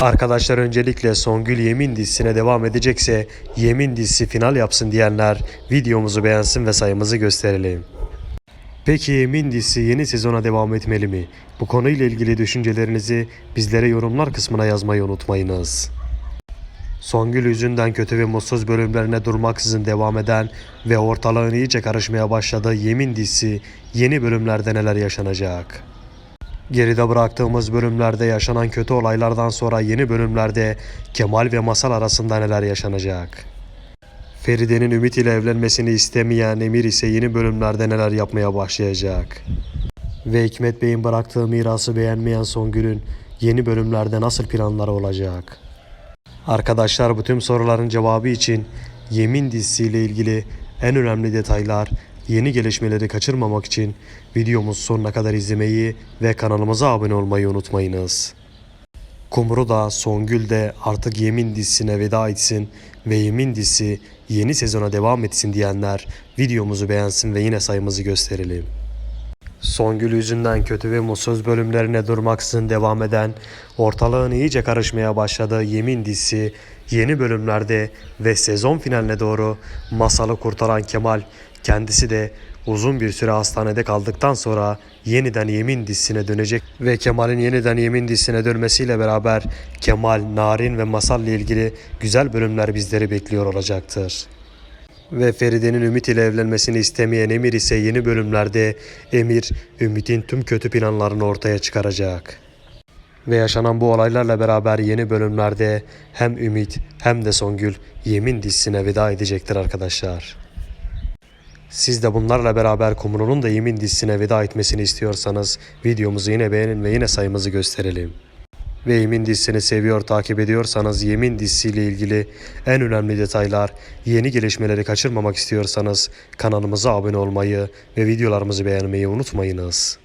Arkadaşlar öncelikle Songül Yemin dizisine devam edecekse Yemin dizisi final yapsın diyenler videomuzu beğensin ve sayımızı gösterelim. Peki Yemin dizisi yeni sezona devam etmeli mi? Bu konuyla ilgili düşüncelerinizi bizlere yorumlar kısmına yazmayı unutmayınız. Songül yüzünden kötü ve mutsuz bölümlerine durmaksızın devam eden ve ortalığın iyice karışmaya başladığı Yemin dizisi yeni bölümlerde neler yaşanacak? Geride bıraktığımız bölümlerde yaşanan kötü olaylardan sonra yeni bölümlerde Kemal ve Masal arasında neler yaşanacak? Feride'nin Ümit ile evlenmesini istemeyen Emir ise yeni bölümlerde neler yapmaya başlayacak? Ve Hikmet Bey'in bıraktığı mirası beğenmeyen Songül'ün yeni bölümlerde nasıl planları olacak? Arkadaşlar bu tüm soruların cevabı için Yemin dizisiyle ilgili en önemli detaylar, yeni gelişmeleri kaçırmamak için videomuzu sonuna kadar izlemeyi ve kanalımıza abone olmayı unutmayınız. Kumru da Songül de artık Yemin dizisine veda etsin ve Yemin dizisi yeni sezona devam etsin diyenler videomuzu beğensin ve yine sayımızı gösterelim. Songül yüzünden kötü ve mutsuz bölümlerine durmaksızın devam eden, ortalığın iyice karışmaya başladığı Yemin dizisi yeni bölümlerde ve sezon finaline doğru masalı kurtaran Kemal kendisi de uzun bir süre hastanede kaldıktan sonra yeniden Yemin dizisine dönecek ve Kemal'in yeniden Yemin dizisine dönmesiyle beraber Kemal, Narin ve Masal ile ilgili güzel bölümler bizleri bekliyor olacaktır. Ve Feride'nin Ümit ile evlenmesini istemeyen Emir ise yeni bölümlerde Emir, Ümit'in tüm kötü planlarını ortaya çıkaracak. Ve yaşanan bu olaylarla beraber yeni bölümlerde hem Ümit hem de Songül Yemin dizisine veda edecektir arkadaşlar. Siz de bunlarla beraber Kumru'nun da Yemin dizisine veda etmesini istiyorsanız videomuzu yine beğenin ve yine sayımızı gösterelim. Ve Yemin dizisini seviyor, takip ediyorsanız Yemin dizisiyle ilgili en önemli detaylar, yeni gelişmeleri kaçırmamak istiyorsanız kanalımıza abone olmayı ve videolarımızı beğenmeyi unutmayınız.